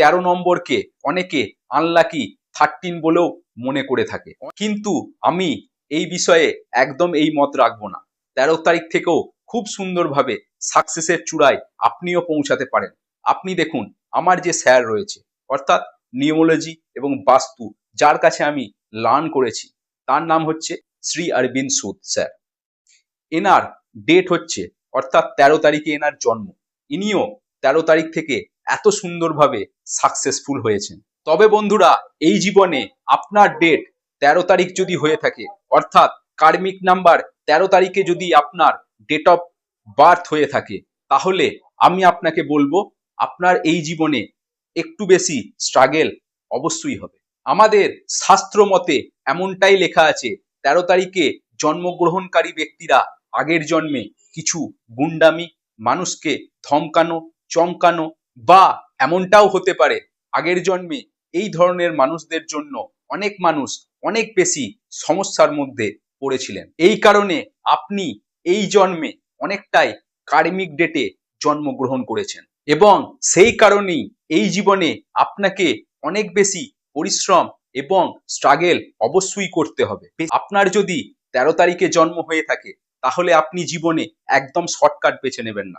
তেরো নম্বরকে অনেকে unlucky thirteen বলেও মনে করে থাকে। কিন্তু আমি এই বিষয়ে একদম এই মত রাখব না। তেরো তারিখ থেকেও খুব সুন্দরভাবে সাকসেসের চূড়ায় আপনিও পৌঁছাতে পারেন। আপনি দেখুন, আমার যে স্যার রয়েছে, অর্থাৎ নিউমোলজি এবং বাস্তু, যার কাছে আমি লার্ন করেছি, তার নাম হচ্ছে শ্রী অরবিন্দ সুদ স্যার এনার ডেট হচ্ছে, অর্থাৎ তেরো তারিখে এনার জন্ম। ইনিও তেরো তারিখ থেকে এত সুন্দরভাবে সাকসেসফুল হয়েছেন। তবে বন্ধুরা, এই জীবনে আপনার ডেট তেরো তারিখ যদি হয়ে থাকে, অর্থাৎ কার্মিক নাম্বার তেরো তারিখে যদি আপনার ডেট অফ বার্থ হয়ে থাকে, তাহলে আমি আপনাকে বলব, আপনার এই জীবনে একটু বেশি স্ট্রাগেল অবশ্যই হবে। আমাদের শাস্ত্র মতে এমনটাই লেখা আছে, তেরো তারিখে জন্মগ্রহণকারী ব্যক্তিরা আগের জন্মে কিছু গুন্ডামি, মানুষকে ধমকানো, চমকানো বা এমনটাও হতে পারে। আগের জন্মে এই ধরনের মানুষদের জন্য অনেক মানুষ অনেক বেশি সমস্যার মধ্যে পড়েছিলেন। এই কারণে আপনি এই জন্মে অনেকটাই কার্মিক ডেটে জন্মগ্রহণ করেছেন এবং সেই কারণেই এই জীবনে আপনাকে অনেক বেশি পরিশ্রম এবং স্ট্রাগেল অবশ্যই করতে হবে। আপনার যদি তেরো তারিখে জন্ম হয়ে থাকে, তাহলে আপনি জীবনে একদম শর্টকাট বেছে নেবেন না।